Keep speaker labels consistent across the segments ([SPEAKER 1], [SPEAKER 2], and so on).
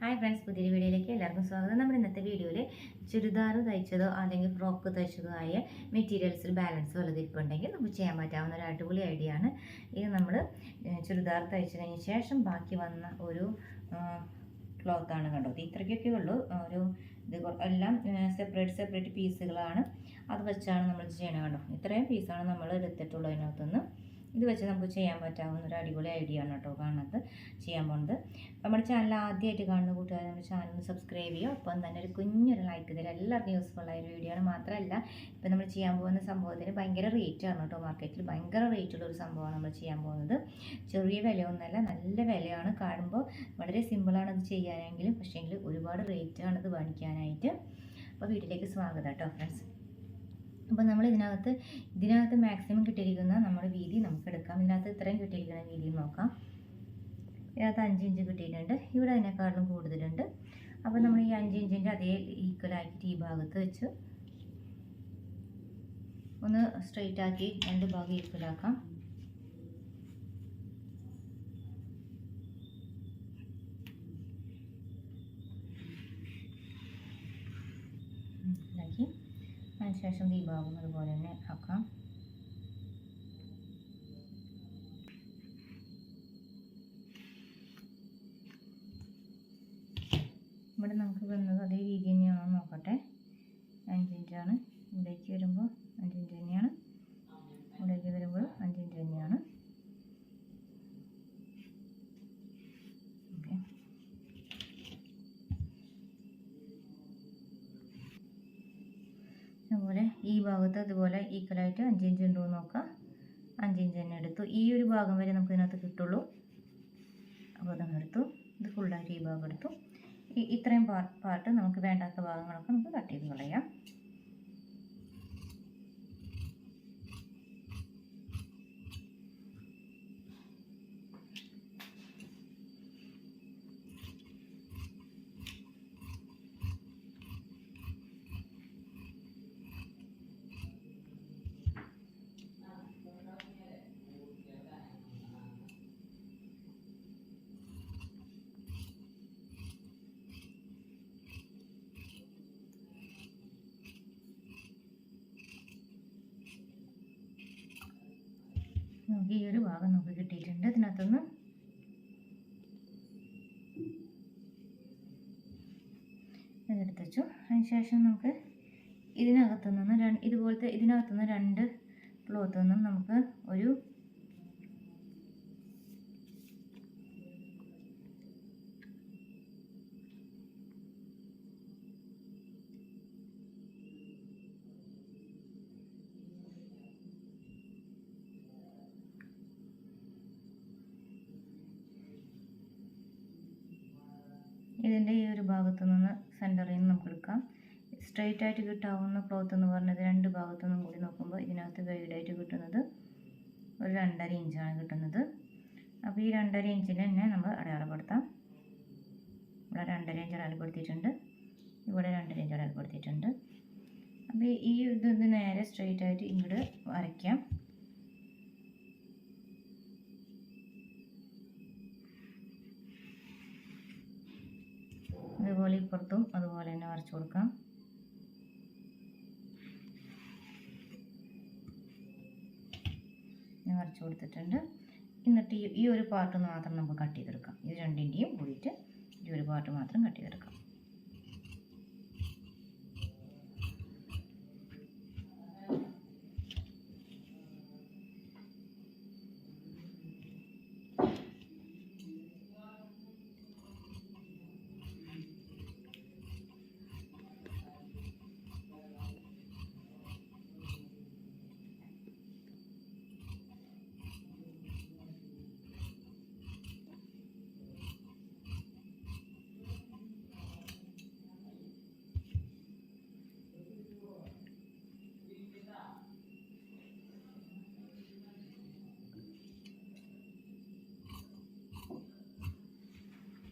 [SPEAKER 1] Hi friends പുതിയൊരു വീഡിയോയിലേക്ക് എല്ലാവർക്കും സ്വാഗതം. നമ്മുടെ ഇന്നത്തെ വീഡിയോയിൽ ചുരിദാർ തയ്ച്ചതോ അല്ലെങ്കിൽ ഫ്രോക്ക് തയ്ച്ചതോ ആയ മെറ്റീരിയൽസിൽ ബാലൻസ് വല്ലതും ഇരിപ്പുണ്ടെങ്കിൽ നമുക്ക് ചെയ്യാൻ പറ്റാവുന്ന ഒരു അടിപൊളി ഐഡിയ ആണ്. ഇത് നമ്മൾ ചുരിദാർ തയ്ച്ചതിന് ശേഷം ബാക്കി വന്ന ഒരു ക്ലോത്താണ് കണ്ടോ? ഇത് ഇത്രയ്ക്കൊക്കെ ഉള്ളൂ. ഒരു ഇത് എല്ലാം സെപ്പറേറ്റ് സെപ്പറേറ്റ് പീസുകളാണ് അത് വെച്ചാണ് നമ്മൾ ചെയ്യണത് കണ്ടോ? ഇത്രയും പീസാണ് നമ്മൾ എടുത്തിട്ടുള്ളത് അതിനകത്തുനിന്ന്. ഇത് വെച്ച് നമുക്ക് ചെയ്യാൻ പറ്റാവുന്ന ഒരു അടിപൊളി ഐഡിയ ആണ് കേട്ടോ കാണുന്നത് ചെയ്യാൻ പോകുന്നത് നമ്മുടെ ചാനൽ ആദ്യമായിട്ട് കാണുന്ന കൂട്ടുകാർ നമ്മുടെ ചാനൽ സബ്സ്ക്രൈബ് ചെയ്യുക. ഒപ്പം തന്നെ ഒരു കുഞ്ഞൊരു ലൈക്ക് തരിക. എല്ലാവർക്കും യൂസ്ഫുൾ ആയ ഒരു വീഡിയോ ആണ്. മാത്രമല്ല ഇപ്പം നമ്മൾ ചെയ്യാൻ പോകുന്ന സംഭവത്തിന് ഭയങ്കര റേറ്റ് ആണ് കേട്ടോ മാർക്കറ്റിൽ ഭയങ്കര റേറ്റുള്ള ഒരു സംഭവമാണ് നമ്മൾ ചെയ്യാൻ പോകുന്നത്. ചെറിയ വിലയൊന്നുമല്ല നല്ല വിലയാണ്. കാണുമ്പോൾ വളരെ സിമ്പിളാണ് അത് ചെയ്യാനെങ്കിലും പക്ഷേങ്കിൽ ഒരുപാട് റേറ്റ് ആണ് ഇത് വാങ്ങിക്കാനായിട്ട്. അപ്പോൾ വീട്ടിലേക്ക് സ്വാഗതം കേട്ടോ ഫ്രണ്ട്സ് അപ്പോൾ നമ്മൾ ഇതിനകത്ത് ഇതിനകത്ത് മാക്സിമം കിട്ടിയിരിക്കുന്ന നമ്മുടെ വീതി നമുക്ക് എടുക്കാം ഇതിനകത്ത് ഇത്രയും കിട്ടിയിരിക്കുന്ന വീതി നോക്കാം. ഇതിനകത്ത് അഞ്ച് ഇഞ്ച് കിട്ടിയിട്ടുണ്ട്. ഇവിടെ അതിനേക്കാളും കൂടുതലുണ്ട്. അപ്പോൾ നമ്മൾ ഈ അഞ്ച് ഇഞ്ചിന്റെ അതേ ഈക്വൽ ആയിട്ട് ഈ ഭാഗത്ത് വെച്ച് ഒന്ന് സ്ട്രെയിറ്റ് ആക്കി രണ്ട് ഭാഗം ഈക്വൽ ആക്കാം മനസ്സിലാക്കി അതിനുശേഷം ഈ ഭാഗം അതുപോലെ തന്നെ ആക്കാം. ഇവിടെ നമുക്ക് വന്നത് അതേ രീതി തന്നെയാണോ നോക്കട്ടെ. അഞ്ചിഞ്ചാണ്. ഇവിടേക്ക് വരുമ്പോൾ അഞ്ചിഞ്ച് തന്നെയാണ്. ഇവിടേക്ക് വരുമ്പോൾ അഞ്ചിഞ്ച് തന്നെയാണ് ഓക്കെ അതുപോലെ ഈ ഭാഗത്ത് ഇതുപോലെ ഈക്വലായിട്ട് അഞ്ചിഞ്ച് ഉണ്ടോ എന്ന് അഞ്ച് അഞ്ചിഞ്ച് തന്നെ എടുത്തു. ഈ ഒരു ഭാഗം വരെ നമുക്ക് ഇതിനകത്ത് കിട്ടുള്ളൂ. അപ്പോൾ അതങ്ങ് എടുത്തു ഇത് ഫുള്ളായിട്ട് ഈ ഭാഗം എടുത്തു. ഇത്രയും പാർട്ട് നമുക്ക് വേണ്ടാത്ത ഭാഗങ്ങളൊക്കെ നമുക്ക് കട്ട് ചെയ്ത് കളയാം നമുക്ക് ഈ ഒരു ഭാഗം നമുക്ക് കിട്ടിയിട്ടുണ്ട്. ഇതിനകത്തുനിന്ന് ഇതെടുത്ത് വെച്ചു. അതിനുശേഷം നമുക്ക് ഇതിനകത്തു നിന്ന് ഇതുപോലത്തെ ഇതിനകത്തു നിന്ന് രണ്ട് ക്ലോത്ത് നിന്നും നമുക്ക് ഒരു ഇതിന്റെ ഈ ഒരു ഭാഗത്തു നിന്ന് സെന്ററിൽ നിന്ന് നമുക്ക് എടുക്കാം. സ്ട്രെയിറ്റ് ആയിട്ട് കിട്ടാവുന്ന ക്ലോത്ത് എന്ന് പറഞ്ഞത് രണ്ട് ഭാഗത്തു നിന്നും കൂടി നോക്കുമ്പോൾ ഇതിനകത്ത് ഗൈഡായിട്ട് കിട്ടുന്നത് ഒരു രണ്ടര ഇഞ്ചാണ് കിട്ടുന്നത്. അപ്പോൾ ഈ രണ്ടര ഇഞ്ചിൽ തന്നെ നമ്മൾ അടയാളപ്പെടുത്താം. ഇവിടെ രണ്ടര ഇഞ്ച് അടയാളപ്പെടുത്തിയിട്ടുണ്ട്. ഇവിടെ രണ്ടര ഇഞ്ച് അടയാളപ്പെടുത്തിയിട്ടുണ്ട്. അപ്പോൾ ഈ ഇത് നേരെ സ്ട്രെയിറ്റ് ആയിട്ട് ഇങ്ങോട്ട് വരയ്ക്കാം. അതുപോലെ ഇപ്പുറത്തും അതുപോലെ തന്നെ വരച്ചു കൊടുക്കാം. വരച്ചു കൊടുത്തിട്ടുണ്ട്. എന്നിട്ട് ഈ ഒരു പാർട്ട് മാത്രം നമുക്ക് കട്ട് ചെയ്തെടുക്കാം. ഇത് രണ്ടിന്റെയും കൂടിയിട്ട് ഈ ഒരു പാർട്ട് മാത്രം കട്ട് ചെയ്തെടുക്കാം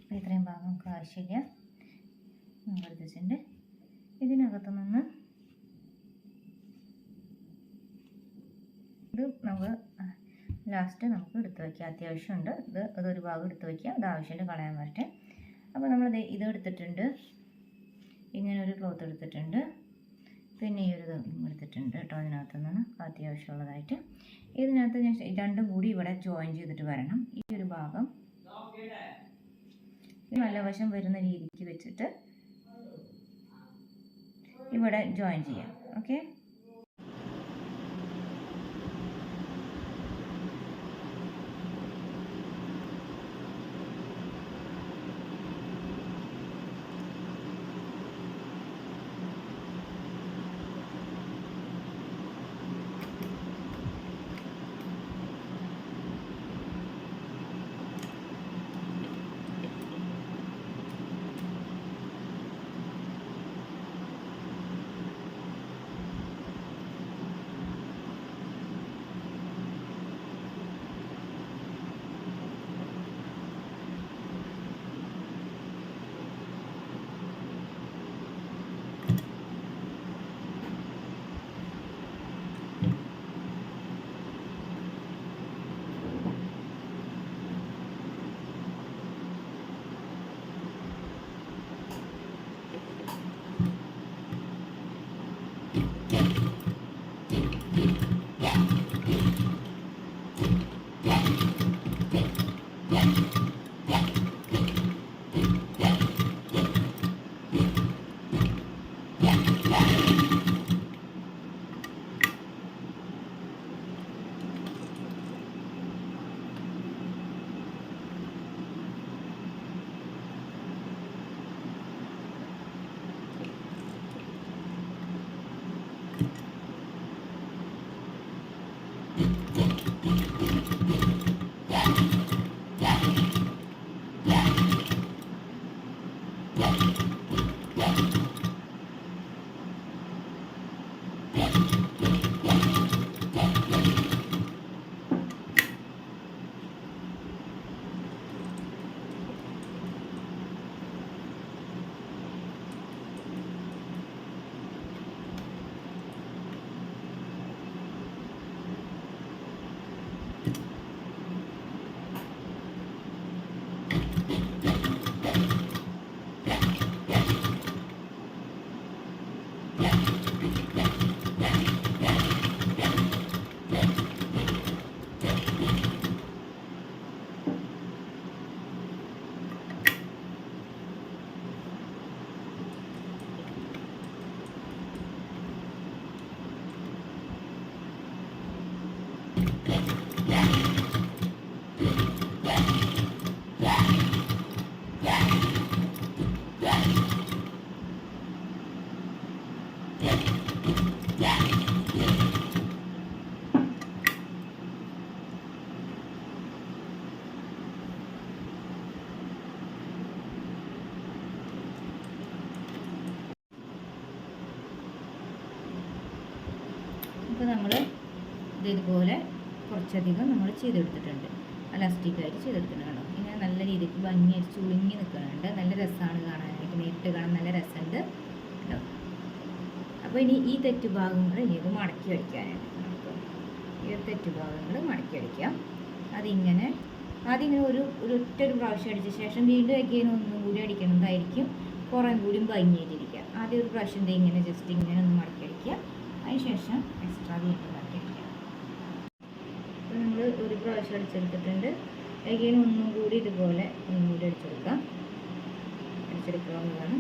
[SPEAKER 1] അപ്പോൾ ഇത്രയും ഭാഗം നമുക്ക് ആവശ്യമില്ല എടുത്തിട്ടുണ്ട് ഇതിനകത്ത് നിന്ന് ഇത് നമുക്ക് ലാസ്റ്റ് നമുക്ക് എടുത്ത് വയ്ക്കാം. അത്യാവശ്യമുണ്ട്. ഇത് ഇതൊരു ഭാഗം എടുത്ത് വയ്ക്കാം. ഇത് ആവശ്യമുണ്ട് കളയാൻ വരട്ടെ അപ്പോൾ നമ്മൾ ഇത് എടുത്തിട്ടുണ്ട്. ഇങ്ങനെ ഒരു ക്ലോത്ത് എടുത്തിട്ടുണ്ട്. പിന്നെ ഈ ഒരു എടുത്തിട്ടുണ്ട് കേട്ടോ അതിനകത്ത് നിന്ന് അത്യാവശ്യമുള്ളതായിട്ട്. ഇതിനകത്ത് ഞാൻ രണ്ടും കൂടി ഇവിടെ ജോയിൻ ചെയ്തിട്ട് വരണം. ഈ ഒരു ഭാഗം. ഈ നല്ല വശം വരുന്ന രീതിക്ക് വെച്ചിട്ട് ഇവിടെ ജോയിൻ ചെയ്യാം. Okay Thank you. ഇതുപോലെ കുറച്ചധികം നമ്മൾ ചെയ്തെടുത്തിട്ടുണ്ട്. അലാസ്റ്റിക്കായിട്ട് ചെയ്തെടുത്തിട്ടുണ്ട് ഇങ്ങനെ നല്ല രീതിക്ക് ഭംഗിയായിട്ട് ചുളുങ്ങി നിൽക്കുന്നുണ്ട്. നല്ല രസമാണ് കാണാനായിട്ട്. നേരിട്ട് കാണാൻ നല്ല രസമുണ്ട് കേട്ടോ. അപ്പോൾ ഇനി ഈ തെറ്റുഭാഗങ്ങൾ ഇനി ഇത് മടക്കി വയ്ക്കാനായിട്ട് നമുക്ക് ഈ തെറ്റുഭാഗങ്ങൾ മടക്കി വയ്ക്കാം അതിങ്ങനെ അതിങ്ങനെ ഒരു ഒരു ഒറ്റ ഒരു പ്രാവശ്യം അടിച്ച ശേഷം വീണ്ടും അഗെയിൻ ഒന്നും കൂടി അടിക്കുന്നതായിരിക്കും. കുറേ കൂടി ഭംഗിയായിട്ടിരിക്കുക. ആദ്യം ഒരു പ്രാവശ്യം ഇങ്ങനെ ജസ്റ്റ് ഇങ്ങനെ ഒന്ന് മടക്കി അടിക്കുക അതിനുശേഷം എക്സ്ട്രാ വീണ്ടും മടക്കി അടിക്കുക അപ്പോൾ നമ്മൾ ഒരു പ്രാവശ്യം അടിച്ചെടുത്തിട്ടുണ്ട്. അഗെയിൻ ഒന്നും കൂടി ഇതുപോലെ ഒന്നും കൂടി അടിച്ചെടുക്കാം. അടിച്ചെടുക്കാവുന്നതാണ്.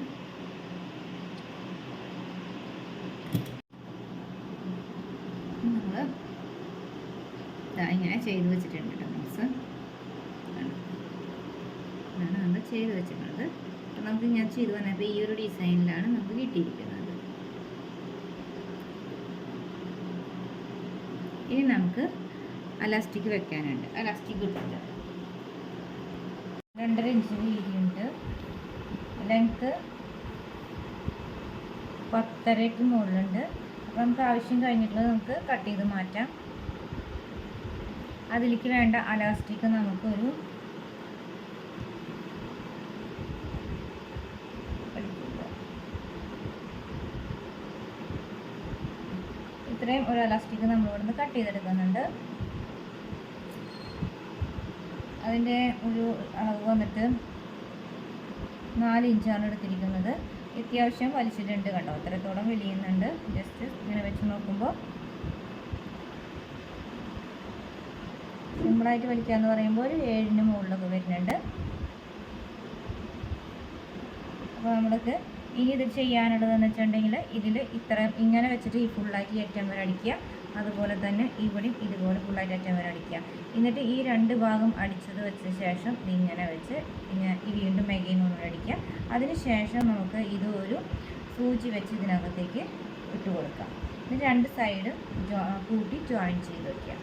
[SPEAKER 1] നമ്മൾ ഇങ്ങനെ ചെയ്ത് വെച്ചിട്ടുണ്ട് കേട്ടോ മിക്സ്. ഇതാണ് നമ്മൾ ചെയ്ത് വെച്ചിട്ടുള്ളത്. അപ്പം നമുക്ക് ഞാൻ ചെയ്ത് വന്നപ്പോൾ ഈ ഒരു ഡിസൈനിലാണ് നമുക്ക് കിട്ടിയിരിക്കുന്നത്. ഇനി നമുക്ക് അലാസ്റ്റിക് വെക്കാനുണ്ട്. അലാസ്റ്റിക് ഇട്ടിട്ട്. രണ്ടര ഇഞ്ചിന് വീതിയുണ്ട്. ലെങ്ത്ത് പത്തരയ്ക്ക് മുകളിലുണ്ട്. അപ്പോൾ നമുക്ക് ആവശ്യം കഴിഞ്ഞിട്ടുള്ളത് നമുക്ക് കട്ട് ചെയ്ത് മാറ്റാം. അതിലേക്ക് വേണ്ട അലാസ്റ്റിക് നമുക്കൊരു ഇത്രയും ഒരു അലാസ്റ്റിക് നമ്മളിവിടുന്ന് കട്ട് ചെയ്തെടുക്കുന്നുണ്ട്. അതിന്റെ ഒരു അളവ് വന്നിട്ട് നാല് ഇഞ്ചാണ് എടുത്തിരിക്കുന്നത്. അത്യാവശ്യം വലിച്ചിട്ടുണ്ട് കണ്ടോ? അത്രത്തോളം വലിയുന്നുണ്ട്. ജസ്റ്റ് ഇങ്ങനെ വെച്ച് നോക്കുമ്പോൾ സിമ്പിളായിട്ട് വലിക്കുക വലിക്കാന്ന് പറയുമ്പോൾ ഒരു ഏഴിന് മുകളിലൊക്കെ വരുന്നുണ്ട്. അപ്പോൾ നമ്മൾക്ക് ഇനി ഇത് ചെയ്യാനുള്ളതെന്ന് വെച്ചിട്ടുണ്ടെങ്കിൽ ഇതിൽ ഇത്ര ഇങ്ങനെ വെച്ചിട്ട് ഈ ഫുള്ളായിട്ട് അറ്റം വരെ അടിക്കുക. അതുപോലെ തന്നെ ഇവിടെയും ഇതുപോലെ ഫുള്ളായിട്ട് അറ്റം വരെ അടിക്കുക. എന്നിട്ട് ഈ രണ്ട് ഭാഗം അടിച്ചത് വെച്ച ശേഷം ഇങ്ങനെ വെച്ച് ഇങ്ങനെ വീണ്ടും മെഗൈൻ ഒന്നും അടിക്കുക. അതിന് ശേഷം നമുക്ക് ഇത് ഒരു സൂചി വെച്ച് ഇതിനകത്തേക്ക് ഇട്ട് കൊടുക്കാം. രണ്ട് സൈഡും കൂട്ടി ജോയിൻ ചെയ്ത് വയ്ക്കുക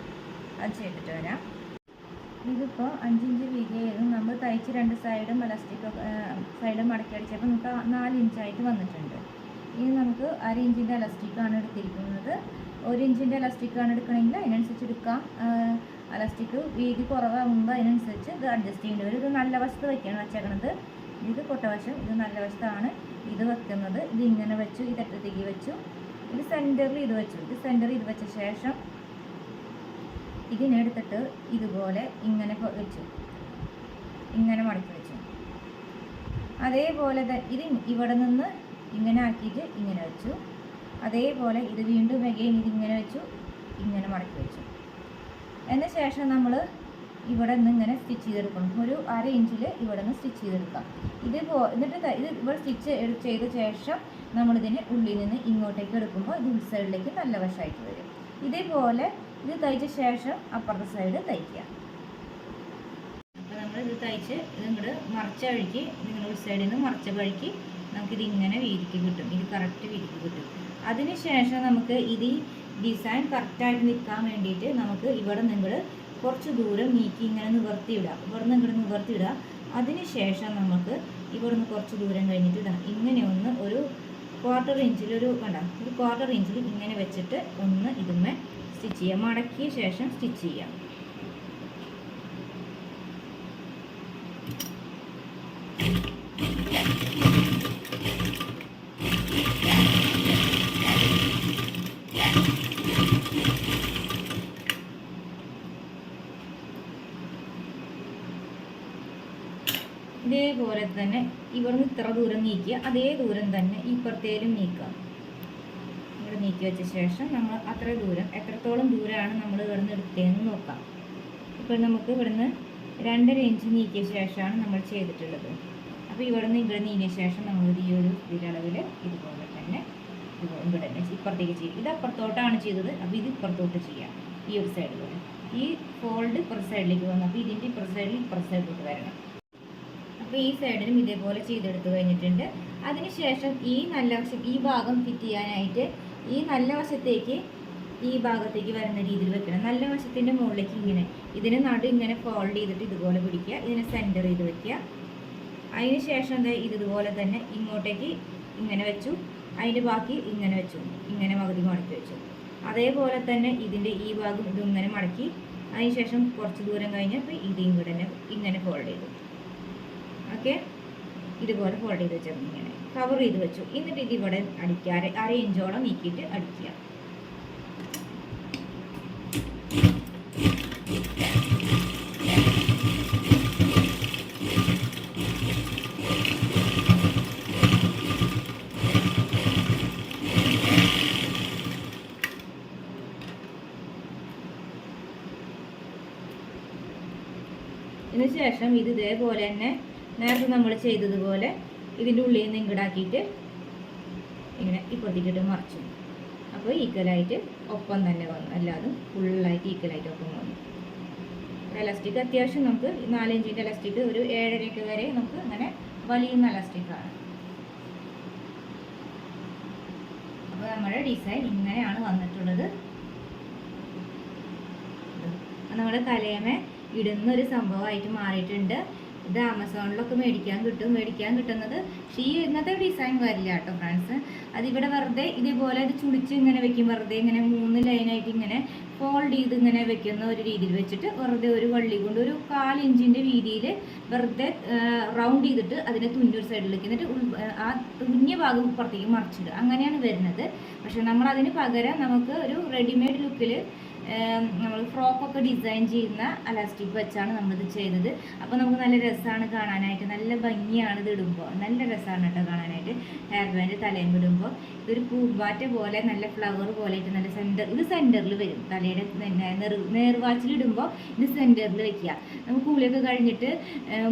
[SPEAKER 1] അത് ചെയ്തിട്ട് വരാം. ഇതിപ്പോൾ അഞ്ചിഞ്ച് വീതിയായിരുന്നു. നമ്മൾ തയ്ച്ച് രണ്ട് സൈഡും ഇലാസ്റ്റിക് സൈഡും മടക്കി അടിച്ചപ്പോൾ നമുക്ക് നാല് ഇഞ്ചായിട്ട് വന്നിട്ടുണ്ട്. ഇനി നമുക്ക് അര ഇഞ്ചിന്റെ ഇലാസ്റ്റിക്കാണ് എടുത്തിരിക്കുന്നത്. ഒരു ഇഞ്ചിന്റെ ഇലാസ്റ്റിക്കാണ് എടുക്കണമെങ്കിൽ അതിനനുസരിച്ച് എടുക്കാം. ഇലാസ്റ്റിക് വീതി കുറവാകുമ്പോൾ അതിനനുസരിച്ച് ഇത് അഡ്ജസ്റ്റ് ചെയ്യേണ്ടി വരും. ഇത് നല്ല വശത്ത് വയ്ക്കുകയാണ് വെച്ചേക്കണത്. ഇത് കൊട്ടവശം ഇത് നല്ല വശത്താണ് ഇത് വെക്കുന്നത്. ഇത് ഇങ്ങനെ വെച്ചു ഇത് അറ്റത്തേക്ക് വെച്ചു. ഇത് സെന്ററിൽ ഇത് വെച്ചു. ഇത് സെന്ററിൽ ഇത് വെച്ച ശേഷം ഇതിനെടുത്തിട്ട് ഇതുപോലെ ഇങ്ങനെ വെച്ചു. ഇങ്ങനെ മടക്കി വെച്ചു. അതേപോലെ ഇത് ഇവിടെ നിന്ന് ഇങ്ങനെ ആക്കിയിട്ട് ഇങ്ങനെ വെച്ചു. അതേപോലെ ഇത് വീണ്ടും അഗെയിൻ ഇതിങ്ങനെ വെച്ചു ഇങ്ങനെ മടക്കി വെച്ചു. അതിന് ശേഷം നമ്മൾ ഇവിടെ നിന്ന് ഇങ്ങനെ സ്റ്റിച്ച് ചെയ്തെടുക്കണം. ഒരു അര ഇഞ്ചിൽ ഇവിടെ നിന്ന് സ്റ്റിച്ച് ചെയ്തെടുക്കാം ഇത് എന്നിട്ട് ഇത് ഇവിടെ സ്റ്റിച്ച് ചെയ്ത ശേഷം നമ്മളിതിനെ ഉള്ളിൽ നിന്ന് ഇങ്ങോട്ടേക്ക് എടുക്കുമ്പോൾ ഇത് ഉൾസൈഡിലേക്ക് നല്ല വശമായിട്ട് വരും. ഇതേപോലെ ഇത് തയ്ച്ച ശേഷം അപ്പുറത്തെ സൈഡ് തയ്ക്കുക. അപ്പോൾ നമ്മൾ ഇത് തയ്ച്ച് ഇത് ഇങ്ങോട്ട് മറച്ച വഴിക്ക് നിങ്ങൾ സൈഡിൽ നിന്ന് മറച്ച വഴിക്ക് നമുക്കിത് ഇങ്ങനെ വീതിക്ക് കിട്ടും. ഇത് കറക്റ്റ് വീതിക്ക് കിട്ടും. അതിന് ശേഷം നമുക്ക് ഇത് ഡിസൈൻ കറക്റ്റായിട്ട് നിൽക്കാൻ വേണ്ടിയിട്ട് നമുക്ക് ഇവിടെ നിങ്ങൾ കുറച്ച് ദൂരം നീക്കി ഇങ്ങനെ നിവർത്തിയിടുക ഇവിടെ നിന്ന് ഇങ്ങോട്ട് അതിന് ശേഷം നമുക്ക് ഇവിടെ നിന്ന് കുറച്ച് ദൂരം കഴിഞ്ഞിട്ട് ഇടാം. ഇങ്ങനെ ഒന്ന് ഒരു ക്വാർട്ടർ ഇഞ്ചിൽ ഒരു വേണ്ട ഒരു ക്വാർട്ടർ ഇഞ്ചിൽ ഇങ്ങനെ വെച്ചിട്ട് ഒന്ന് ഇതുമ്മേ സ്റ്റിച്ച് ചെയ്യാം. മടക്കിയ ശേഷം സ്റ്റിച്ച് ചെയ്യാം. ഇതേപോലെ തന്നെ ഇവിടുന്ന് ഇത്ര ദൂരം നീക്കുക. അതേ ദൂരം തന്നെ ഇപ്പുറത്തേലും നീക്കുക. നീക്കി വെച്ച ശേഷം നമ്മൾ അത്ര ദൂരം എത്രത്തോളം ദൂരമാണ് നമ്മൾ ഇവിടുന്ന് എടുത്തതെന്ന് നോക്കാം. ഇപ്പോൾ നമുക്ക് ഇവിടുന്ന് രണ്ടര ഇഞ്ച് നീക്കിയ ശേഷമാണ് നമ്മൾ ചെയ്തിട്ടുള്ളത്. അപ്പോൾ ഇവിടുന്ന് ഇവിടെ നീങ്ങിയ ശേഷം നമ്മൾ ഈ ഒരു ഇതിലളവിൽ ഇതുപോലെ തന്നെ ഇവിടെ തന്നെ ഇപ്പുറത്തേക്ക് ചെയ്യും ഇത് അപ്പുറത്തോട്ടാണ് ചെയ്തത്. അപ്പോൾ ഇത് ഇപ്പുറത്തോട്ട് ചെയ്യാം ഈ ഒരു സൈഡിലൂടെ ഈ ഫോൾഡ് ഇപ്പുറ സൈഡിലേക്ക് വന്നു. അപ്പോൾ ഇതിന്റെ ഇപ്പുറ സൈഡിൽ ഇപ്പുറ സൈഡിലോട്ട് വരണം. അപ്പോൾ ഈ സൈഡിലും ഇതേപോലെ ചെയ്തെടുത്ത് കഴിഞ്ഞിട്ടുണ്ട്. അതിനുശേഷം ഈ നല്ല വശം ഈ ഭാഗം ഫിറ്റ് ചെയ്യാനായിട്ട് ഈ നല്ല വശത്തേക്ക് ഈ ഭാഗത്തേക്ക് വരുന്ന രീതിയിൽ വെക്കണം. നല്ല വശത്തിന്റെ മുകളിലേക്ക് ഇങ്ങനെ. ഇതിന് നടു ഇങ്ങനെ ഫോൾഡ് ചെയ്തിട്ട് ഇതുപോലെ പിടിക്കുക. ഇതിനെ സെന്റർ ചെയ്ത് വെക്കുക. അതിന് ശേഷം എന്താ ഇത് ഇതുപോലെ തന്നെ ഇങ്ങോട്ടേക്ക് ഇങ്ങനെ വെച്ചു. അതിന്റെ ബാക്കി ഇങ്ങനെ വെച്ചു. ഇങ്ങനെ മകുതി മടക്കി വെച്ചു. അതേപോലെ തന്നെ ഇതിന്റെ ഈ ഭാഗം ഇത് ഇങ്ങനെ മടക്കി. അതിന് ശേഷം കുറച്ച് ദൂരം കഴിഞ്ഞപ്പോൾ ഇത് ഇങ്ങോട്ട് ഇങ്ങനെ ഫോൾഡ് ചെയ്തു. ഓക്കെ ഇതുപോലെ ഫോൾഡ് ചെയ്ത് വെച്ചിരുന്നു ഇങ്ങനെ. കവർ ചെയ്ത് വെച്ചു. എന്നിട്ട് ഇത് ഇവിടെ അടിക്കുക. അര അര ഇഞ്ചോളം നീക്കിയിട്ട് അടിക്കുക. ഇതിനുശേഷം ഇത് ഇതേപോലെ തന്നെ നേരത്തെ നമ്മൾ ചെയ്തതുപോലെ ഇതിന്റെ ഉള്ളിൽ നിന്ന് ഇങ്ങടാക്കിയിട്ട് ഇങ്ങനെ ഇപ്പുറത്തേക്കിട്ട് മറിച്ചു. അപ്പോൾ ഈക്വലായിട്ട് ഒപ്പം തന്നെ വന്നു. അല്ലാതെ ഫുള്ളായിട്ട് ഈക്വലായിട്ട് ഒപ്പം വന്നു. എലാസ്റ്റിക് അത്യാവശ്യം നമുക്ക് നാലഞ്ചിന്റെ എലാസ്റ്റിക് ഒരു ഏഴരയ്ക്ക് വരെ നമുക്ക് അങ്ങനെ വലിയുന്ന എലാസ്റ്റിക്കാണ് അപ്പോൾ നമ്മുടെ ഡിസൈൻ ഇങ്ങനെയാണ് വന്നിട്ടുള്ളത്. നമ്മുടെ തലേമേ ഇടുന്നൊരു സംഭവമായിട്ട് മാറിയിട്ടുണ്ട്. ഇത് ആമസോണിലൊക്കെ മേടിക്കാൻ കിട്ടും മേടിക്കാൻ കിട്ടുന്നത്. പക്ഷേ ഈ ഇന്നത്തെ ഡിസൈൻ വരില്ല കേട്ടോ ഫ്രണ്ട്സ്. അതിവിടെ വെറുതെ ഇതേപോലെ ഇത് ചുളിച്ച് ഇങ്ങനെ വെക്കും വെറുതെ ഇങ്ങനെ മൂന്ന് ലൈനായിട്ട് ഇങ്ങനെ ഫോൾഡ് ചെയ്ത് ഇങ്ങനെ വെക്കുന്ന ഒരു രീതിയിൽ വെച്ചിട്ട് വെറുതെ ഒരു വള്ളി കൊണ്ട് ഒരു കാലിഞ്ചിന്റെ വീതിയിൽ വെറുതെ റൗണ്ട് ചെയ്തിട്ട് അതിനെ തുന്നൊരു സൈഡിലേക്ക് എന്നിട്ട് ആ തുന്നിയ ഭാഗം പുറത്തേക്ക് മറിച്ചിടുക. അങ്ങനെയാണ് വരുന്നത്. പക്ഷെ നമ്മൾ അതിന് പകരം നമുക്ക് ഒരു റെഡിമെയ്ഡ് ലുക്കിൽ നമ്മൾ ഫ്രോക്കൊക്കെ ഡിസൈൻ ചെയ്യുന്ന അലാസ്റ്റിക് വെച്ചാണ് നമ്മളിത് ചെയ്തത്. അപ്പോൾ നമുക്ക് നല്ല രസമാണ് കാണാനായിട്ട്. നല്ല ഭംഗിയാണ് ഇത് ഇടുമ്പോൾ നല്ല രസമാണ് കേട്ടോ കാണാനായിട്ട്. ഹെയർ ബാൻഡ് തലയും ഇടുമ്പോൾ ഇതൊരു പൂമ്പാറ്റ പോലെ നല്ല ഫ്ലവർ പോലെ ആയിട്ട് നല്ല സെന്റർ ഇത് സെന്ററിൽ വരും. തലയുടെ നെർ നേർവാച്ചിൽ ഇടുമ്പോൾ ഇത് സെന്ററിൽ വെക്കുക. നമുക്ക് കൂലിയൊക്കെ കഴിഞ്ഞിട്ട്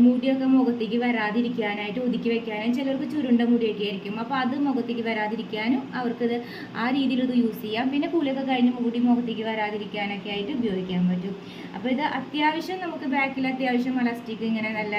[SPEAKER 1] മുടിയൊക്കെ മുഖത്തേക്ക് വരാതിരിക്കാനായിട്ട് ഒതുക്കി വെക്കാനും ചിലർക്ക് ചുരുണ്ട മുടിയൊക്കെ ആയിരിക്കും. അപ്പോൾ അത് മുഖത്തേക്ക് വരാതിരിക്കാനും അവർക്കത് ആ രീതിയിൽ ഇത് യൂസ് ചെയ്യാം. പിന്നെ കൂലിയൊക്കെ കഴിഞ്ഞ് മുടി മുഖത്തേക്ക് വരാതിരിക്കാനൊക്കെ ആയിട്ട് ഉപയോഗിക്കാൻ പറ്റും. അപ്പോൾ ഇത് അത്യാവശ്യം നമുക്ക് ബാക്കിൽ അത്യാവശ്യം ഇലാസ്റ്റിക് ഇങ്ങനെ നല്ല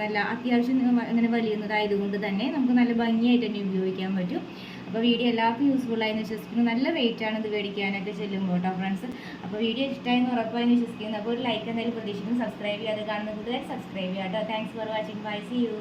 [SPEAKER 1] നല്ല അത്യാവശ്യം ഇങ്ങനെ വലിയുന്നതായതുകൊണ്ട് തന്നെ നമുക്ക് നല്ല ഭംഗിയായിട്ട് തന്നെ ഉപയോഗിക്കാൻ പറ്റും. അപ്പോൾ വീഡിയോ എല്ലാവർക്കും യൂസ്ഫുൾ ആയെന്ന് വിശ്വസിക്കുന്നു. നല്ല വെയിറ്റ് ആണ് ഇത് മേടിക്കാനൊക്കെ ചെല്ലുമ്പോൾ കേട്ടോ ഫ്രണ്ട്സ് അപ്പോൾ വീഡിയോ ഇഷ്ടമായെന്ന് ഉറപ്പായെന്ന് വിശ്വസിക്കുന്നു. അപ്പോൾ ഒരു ലൈക്ക് എന്തായാലും പ്രതീക്ഷിക്കുന്നു. സബ്സ്ക്രൈബ് ചെയ്യാതെ കാണുന്ന കൂടുതൽ സബ്സ്ക്രൈബ് ചെയ്യാം കേട്ടോ thanks for watching bye see you